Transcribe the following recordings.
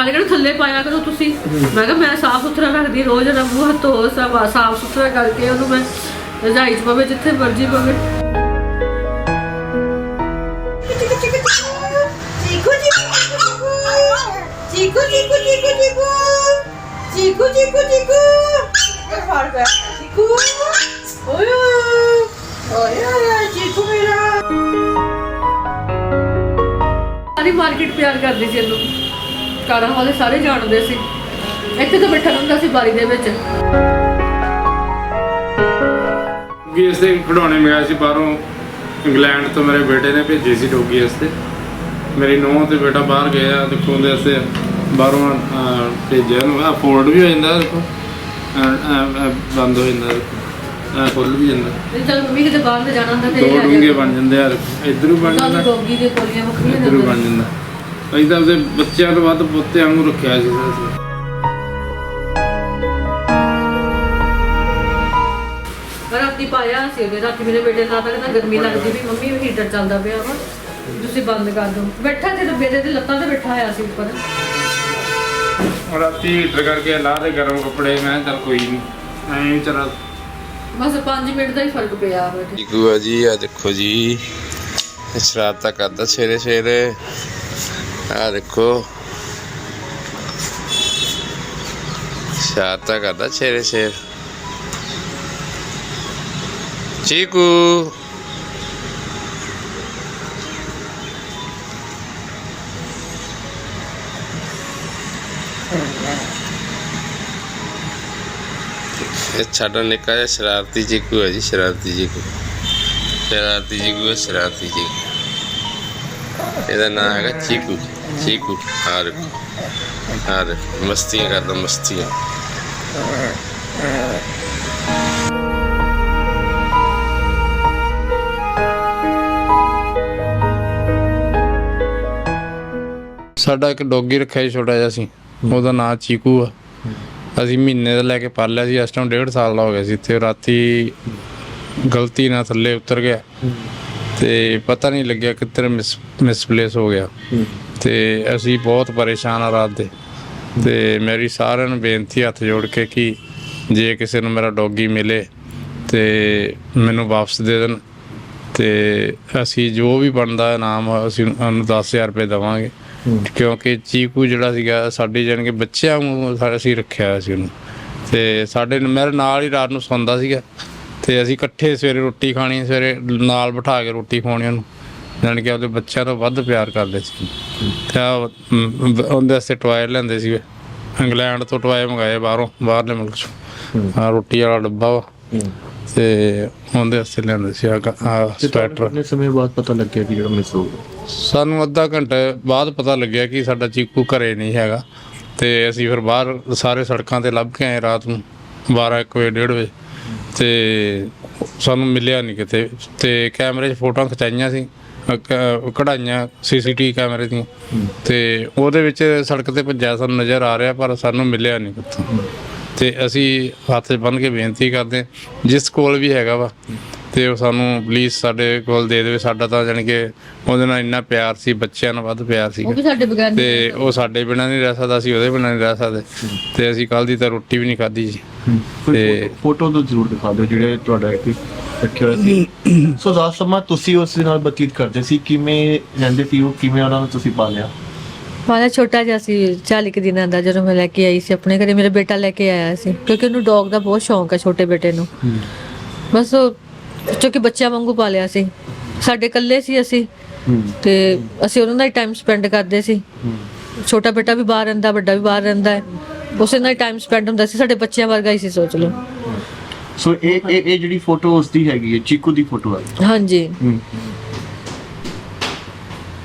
ਸਾਡੇ ਨੂੰ ਥੱਲੇ ਪਾਇਆ ਕਰੋ ਤੁਸੀਂ? ਮੈਂ ਕਿਹਾ ਮੈਂ ਸਾਫ਼ ਸੁਥਰਾ ਰੱਖਦੀ ਰੋਜ਼ ਨਾ ਮੂੰਹ ਹੱਥ ਧੋ ਸਭ ਸਾਫ਼ ਸੁਥਰਾ ਕਰਕੇ ਉਹਨੂੰ ਮੈਂ ਰਜਾਈ 'ਚ ਪਵੇ ਜਿੱਥੇ ਮਰਜ਼ੀ ਪਵੇ। ਮਾਰਕੀਟ ਪਿਆਰ ਕਰਦੀ ਸੀ ਇਹਨੂੰ। ਕਾਰਾਂ ਵਾਲੇ ਸਾਰੇ ਜਾਣਦੇ ਸੀ। ਇੱਥੇ ਤਾਂ ਬੈਠਾ ਹੁੰਦਾ ਸੀ ਬਾਰੀ ਦੇ ਵਿੱਚ। ਡੋਗੀ ਇਸਦੇ ਖਿਡੌਣੇ ਮੰਗਾਏ ਸੀ ਬਾਹਰੋਂ। ਇੰਗਲੈਂਡ ਤੋਂ ਮੇਰੇ ਬੇਟੇ ਨੇ ਭੇਜੇ ਸੀ ਡੋਗੀ ਇਸਤੇ ਮੇਰੀ ਨੂੰਹ ਤੇ ਬੇਟਾ ਬਾਹਰ ਗਏ ਆ ਦੇਖੋ ਉਹਦੇ ਵਾਸਤੇ ਬਾਹਰੋਂ ਭੇਜਿਆ ਨੂੰ ਆ ਫੋਲਡ ਵੀ ਹੋ ਜਾਂਦਾ ਦੇਖੋ। ਬੰਦ ਹੋ ਜਾਂਦਾ ਖੁੱਲ ਵੀ ਜਾਂਦਾ। ਨਹੀਂ ਚਲ ਮੰਮੀ ਕਿਤੇ ਬਾਹਰ ਤੇ ਜਾਣਾ ਹੁੰਦਾ ਤੇ ਦੋ ਇਹ ਡੂੰਗੇ। ਬਣ ਜਾਂਦੇ ਆ ਇੱਧਰੋਂ ਬਣ ਜਾਂਦਾ। ਡੋਗੀ ਦੇ ਕੋਲੀਆਂ ਵੱਖਰੀਆਂ ਇੱਧਰੋਂ ਬਣ ਜਾਂਦਾ। ਅਸੀਂ ਤਾਂ ਉਹਦੇ ਬੱਚਿਆਂ ਤੋਂ ਵੱਧ ਪੋਤਿਆਂ ਨੂੰ ਰੱਖਿਆ ਸੀ ਅਸੀਂ ਰਾਤੀ ਪਾਇਆ ਸੀ ਉਹਦੇ ਰਾਤੀ ਮੇਰੇ ਬੇਟੇ ਨਾਲ ਤਾਂ ਕਹਿੰਦਾ ਗਰਮੀ ਲੱਗਦੀ ਵੀ ਮੰਮੀ ਹੀਟਰ ਚੱਲਦਾ ਪਿਆ ਵਾ ਤੁਸੀਂ ਬੰਦ ਕਰ ਦਿਓ। ਬੈਠਾ ਤੇ ਬੇਟੇ ਦੇ ਲੱਤਾਂ ਤੇ ਬੈਠਾ ਹੋਇਆ ਸੀ ਉੱਪਰ। ਰਾਤੀ ਹੀਟਰ ਕਰਕੇ ਲਾ ਦੇ ਗਰਮ ਕੱਪੜੇ ਮੈਂ ਚੱਲ ਕੋਈ ਨਹੀਂ ਐਂ ਬਸ 5 ਮਿੰਟ ਦਾ ਹੀ ਫ਼ਰਕ ਪਿਆ ਬੇਟੇ ਚੀਕੂ ਆ ਜੀ ਆ ਦੇਖੋ ਜੀ ਇਹ ਸ਼ਰਾਰਤਾਂ ਕਰਦਾ ਸਵੇਰੇ ਸਵੇਰੇ ਆ ਦੇਖੋ ਸ਼ਰਾਰਤਾਂ ਕਰਦਾ ਸਵੇਰੇ ਸਵੇਰੇ ਚੀਕੂ ਇਹ ਸਾਡਾ ਨਿੱਕਾ ਜਿਹਾ ਸ਼ਰਾਰਤੀ ਚੀਕੂ ਹੈ ਜੀ ਸ਼ਰਾਰਤੀ ਚੀਕੂ ਸ਼ਰਾਰਤੀ ਚੀਕੂ ਹੈ ਸ਼ਰਾਰਤੀ ਚੀਕੂ ਇਹਦਾ ਨਾਮ ਹੈਗਾ ਚੀਕੂ ਚੀਕੂ ਆ ਦੇਖੋ ਆ ਦੇਖੋ ਮਸਤੀਆਂ ਕਰਦਾ ਸਾਡਾ ਇੱਕ ਡੌਗੀ ਰੱਖਿਆ ਸੀ, ਛੋਟਾ ਜਿਹਾ ਸੀ। ਉਹਦਾ ਨਾਂ ਚੀਕੂ ਆ। ਅਸੀਂ ਮਹੀਨੇ ਦਾ ਲੈ ਕੇ ਪਾਲਿਆ ਸੀ। ਇਸ ਟਾਈਮ ਡੇਢ ਸਾਲ ਦਾ ਹੋ ਗਿਆ ਸੀ। ਤੇ ਰਾਤੀ ਗਲਤੀ ਨਾਲ ਥੱਲੇ ਉਤਰ ਗਿਆ। ਤੇ ਪਤਾ ਨਹੀਂ ਲੱਗਿਆ ਕਿੱਧਰ ਮਿਸ ਮਿਸਪਲੇਸ ਹੋ ਗਿਆ। ਤੇ ਅਸੀਂ ਬਹੁਤ ਪਰੇਸ਼ਾਨ ਆ ਰਾਤ ਦੇ। ਤੇ ਮੇਰੀ ਸਾਰਿਆਂ ਨੂੰ ਬੇਨਤੀ ਹੱਥ ਜੋੜ ਕੇ ਕਿ ਜੇ ਕਿਸੇ ਨੂੰ ਮੇਰਾ ਡੌਗੀ ਮਿਲੇ ਤੇ ਮੈਨੂੰ ਵਾਪਸ ਦੇ ਦੇਣ। ਤੇ ਅਸੀਂ ਜੋ ਵੀ ਬਣਦਾ ਇਨਾਮ ਅਸੀਂ ਉਹਨੂੰ 10000 ਰੁਪਏ ਦੇਵਾਂਗੇ। ਕਿਉਂਕਿ ਚੀਕੂ ਜਿਹੜਾ ਸੀਗਾ ਸਾਡੇ ਜਾਣੀ ਕਿ ਬੱਚਿਆਂ ਨੂੰ ਅਸੀਂ ਰੱਖਿਆ ਹੋਇਆ ਸੀ ਉਹਨੂੰ। ਤੇ ਸਾਡੇ ਨਾਲ- ਮੇਰੇ ਨਾਲ ਹੀ ਰਾਤ ਨੂੰ ਸੌਂਦਾ ਸੀਗਾ। ਤੇ ਅਸੀਂ ਇਕੱਠੇ ਸਵੇਰੇ ਰੋਟੀ ਖਾਣੀ ਸਵੇਰੇ ਨਾਲ ਬਿਠਾ ਕੇ ਰੋਟੀ ਖਵਾਉਣੀ ਉਹਨੂੰ। ਜਾਣੀ ਕਿ ਉਹਦੇ ਬੱਚਿਆਂ ਤੋਂ ਵੱਧ ਪਿਆਰ ਕਰਦੇ ਸੀ। ਤੇ ਉਹਦੇ ਵਾਸਤੇ ਟੋਏ ਲੈਂਦੇ ਸੀ ਇੰਗਲੈਂਡ ਤੋਂ ਟੋਏ ਮੰਗਾਏ ਬਾਹਰੋਂ ਬਾਹਰਲੇ ਮੁਲਕ ਚੋਂ। ਆ ਰੋਟੀ ਵਾਲਾ ਡੱਬਾ ਵਾ। ਤੇ ਉਹਦੇ ਵਾਸਤੇ ਲੈਂਦੇ ਸੀ ਆ ਸਵੈਟਰ। ਕਿੰਨੇ ਸਮੇਂ ਬਾਅਦ ਪਤਾ ਲੱਗਿਆ ਕਿ ਜਿਹੜਾ ਮਿਸ ਹੋ ਗਿਆ? ਸਾਨੂੰ ਅੱਧਾ ਘੰਟਾ ਬਾਅਦ ਪਤਾ ਲੱਗਿਆ ਕਿ ਸਾਡਾ ਚੀਕੂ ਘਰੇ ਨਹੀਂ ਹੈਗਾ। ਤੇ ਅਸੀਂ ਫਿਰ ਬਾਹਰ ਸਾਰੇ ਸੜਕਾਂ ਤੇ ਲੱਭ ਕੇ ਆਏ ਰਾਤ ਨੂੰ 12 1 ਵਜੇ 1:30 ਵਜੇ। ਤੇ ਸਾਨੂੰ ਮਿਲਿਆ ਨਹੀਂ ਕਿਤੇ। ਤੇ ਕੈਮਰੇ 'ਚ ਫੋਟੋਆਂ ਖਿਚਾਈਆਂ ਸੀ। ਅ, ਕਢਾਈਆਂ ਸੀਸੀਟੀਵੀ ਕੈਮਰੇ ਦੀਆਂ। ਤੇ ਉਹਦੇ ਵਿੱਚ ਸੜਕ ਤੇ ਭੱਜਿਆ ਸਾਨੂੰ ਨਜ਼ਰ ਆ ਰਿਹਾ ਪਰ ਸਾਨੂੰ ਮਿਲਿਆ ਨਹੀਂ ਕਿੱਥੋਂ। ਤੇ ਅਸੀਂ ਹੱਥ ਬੰਨ ਕੇ ਬੇਨਤੀ ਕਰਦੇ ਹਾਂ, ਜਿਸ ਕੋਲ ਵੀ ਹੈਗਾ ਵਾ ਤੇ ਉਹ ਸਾਨੂੰ ਪਲੀਜ਼ ਸਾਡੇ ਕੋਲ ਦੇ ਦੇਵੇ। ਸਾਡਾ ਤਾਂ ਜਾਣੀ ਕਿ ਉਹਦੇ ਨਾਲ ਇੰਨਾ ਪਿਆਰ ਸੀ ਬੱਚਿਆਂ ਨਾਲ ਵੱਧ ਪਿਆਰ ਸੀ ਉਹ ਵੀ ਸਾਡੇ ਬਗੈਰ ਨਹੀਂ ਤੇ ਉਹ ਸਾਡੇ ਬਿਨਾਂ ਨਹੀਂ ਰਹਿ ਸਕਦਾ ਸੀ ਉਹਦੇ ਬਿਨਾਂ ਨਹੀਂ ਰਹਿ ਸਕਦੇ। ਤੇ ਅਸੀਂ ਕੱਲ ਦੀ ਤਾਂ ਰੋਟੀ ਵੀ ਨਹੀਂ ਖਾਧੀ ਜੀ। ਤੇ- ਫੋਟੋ ਤੋਂ ਜ਼ਰੂਰ ਦਿਖਾ ਦਿਓ ਜਿਹੜੇ ਤੁਹਾਡਾ ਇੱਕ ਰੱਖਿਆ ਹੋਇਆ ਸੀ। ਸੋ ਜ਼ਾਤ ਸਮਾਂ ਤੁਸੀਂ ਉਸ ਦੇ ਨਾਲ ਬਤੀਤ ਕਰਦੇ ਸੀ। ਕਿਵੇਂ ਰਹਿੰਦੇ ਸੀ ਉਹ? ਕਿਵੇਂ ਉਹਨਾਂ ਨੂੰ ਤੁਸੀਂ ਪਾਲਿਆ? ਮਾਲਾ ਛੋਟਾ ਜਿਹਾ ਸੀ 40 ਕੁ ਦਿਨਾਂ ਦਾ ਜਦੋਂ ਮੈਂ ਲੈ ਕੇ ਆਈ ਸੀ ਆਪਣੇ ਘਰੇ। ਮੇਰਾ ਬੇਟਾ ਲੈ ਕੇ ਆਇਆ ਸੀ ਕਿਉਂਕਿ ਉਹਨੂੰ ਡੌਗ ਦਾ ਬਹੁਤ ਸ਼ੌਂਕ ਹੈ ਛੋਟੇ ਬੇਟੇ ਨੂੰ। ਬਸ ਉਹ ਕਿਉਂਕਿ ਬੱਚਿਆਂ ਵਾਂਗੂ ਪਾਲਿਆ ਸੀ। ਸਾਡੇ ਇਕੱਲੇ ਸੀ ਅਸੀਂ। ਤੇ ਅਸੀਂ ਉਹਨਾਂ ਨਾਲ ਹੀ ਟਾਈਮ ਸਪੈਂਡ ਕਰਦੇ ਸੀ। ਛੋਟਾ ਬੇਟਾ ਵੀ ਬਾਹਰ ਰਹਿੰਦਾ ਵੱਡਾ ਵੀ ਬਾਹਰ ਰਹਿੰਦਾ ਹੈ। ਉਸੇ ਨਾਲ ਟਾਈਮ ਸਪੈਂਡ ਹੁੰਦਾ ਸੀ। ਸਾਡੇ ਬੱਚਿਆਂ ਵਰਗਾ ਹੀ ਸੀ ਸੋਚ ਲਓ। ਸੋ ਇਹ ਇਹ ਇਹ ਜਿਹੜੀ ਫੋਟੋ ਉਸ ਦੀ ਹੈਗੀ ਹੈ ਚੀਕੂ ਦੀ ਫੋਟੋ ਹੈ। ਹਾਂਜੀ।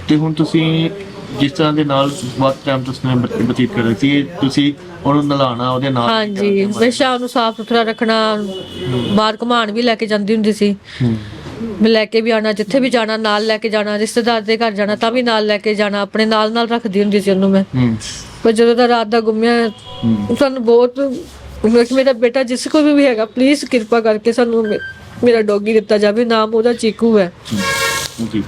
ਤੇ ਹੁਣ ਤੁਸੀਂ ਜਿਸ ਤਰ੍ਹਾਂ ਦੇ ਨਾਲ ਬਹੁਤ ਟਾਈਮ ਤੁਸੀਂ ਬਤ- ਬਤੀਤ ਕਰਦੇ ਸੀ ਇਹ ਤੁਸੀਂ ਉਹਨੂੰ ਨਲਾਣਾ ਉਹਦੇ ਨਾਲ ਹਾਂਜੀ। ਹਮੇਸ਼ਾ ਉਹਨੂੰ ਸਾਫ਼ ਸੁਥਰਾ ਰੱਖਣਾ ਬਾਹਰ ਘੁਮਾਉਣ ਵੀ ਲੈ ਕੇ ਜਾਂਦੀ ਹੁੰਦੀ ਸੀ। ਮੈਂ ਲੈ ਕੇ ਵੀ ਆਣਾ ਜਿੱਥੇ ਵੀ ਜਾਣਾ ਨਾਲ ਲੈ ਕੇ ਜਾਣਾ ਰਿਸ਼ਤੇਦਾਰ ਦੇ ਘਰ ਜਾਣਾ ਤਾਂ ਵੀ ਨਾਲ ਲੈ ਕੇ ਜਾਣਾ ਆਪਣੇ ਨਾਲ ਨਾਲ ਰੱਖਦੀ ਹੁੰਦੀ ਸੀ ਉਹਨੂੰ ਮੈਂ। ਪਰ ਜਦੋਂ ਦਾ ਰਾਤ ਦਾ ਗੁੰਮਿਆ ਸਾਨੂੰ ਬਹੁਤ ਮੈਂ ਕਿ ਮੇਰਾ ਬੇਟਾ ਜਿਸ ਕੋਈ ਵੀ ਹੈਗਾ ਪਲੀਜ਼ ਕਿਰਪਾ ਕਰਕੇ ਸਾਨੂੰ ਮੇ- ਮੇਰਾ ਡੌਗੀ ਦਿੱਤਾ ਜਾਵੇ, ਨਾਮ ਉਹਦਾ ਚੀਕੂ ਹੈ। ਜੀ।